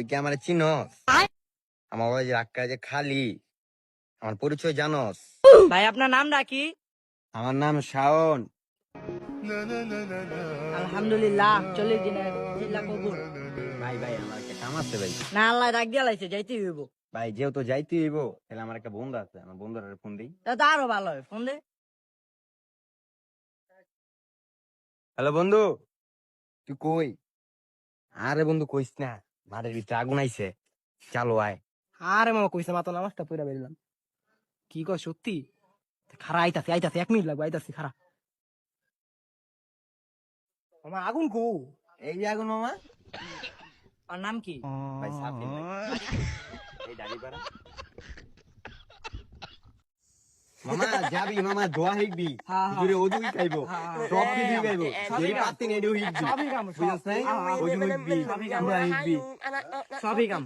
তুই কি আমার চিনস? আমার বাবা যে রাক্কা যে খালি আমার পরিচয় জানস? ভাই আপনার নাম কি আমার নাম শাওন। আলহামদুলিল্লাহ চল্লিশ দিনের জিল্লা কবুল। ভাই ভাই আমার একটা কাম আছে ভাই। না আল্লাহ ডাক দিয়া লাইছে যাইতে হইব। ভাই যেহেতু যাইতে হইব তাহলে আমার একটা বন্ধু আছে আমার বন্ধুর ফোন দিই। তা আরও ভালো হয় ফোন দে। হ্যালো বন্ধু তুই কই? আরে বন্ধু কইস না। মাঠের ভিতরে আগুন আইছে চালো আয়। আরে মামা কইছে মাতো নামাজটা পইরা বেরিলাম কি কয় সত্যি? খারা আইতাছে আইতাছে এক মিনিট লাগবে আইতাছে খারা। মামা আগুন কো? এই যে আগুন মামা। আর নাম কি? ভাই সাফি এই দাড়ি মামা যাবি মামা দোয়া হিকবি দূরে ওদু হ্যাঁ, সব কিছু খাইবো? সবই যেই পাতি নেডু হিকবি সবই কাম বুঝছ নাই? হ্যাঁ, হ্যাঁ। হিকবি সবই কাম। সবই কাম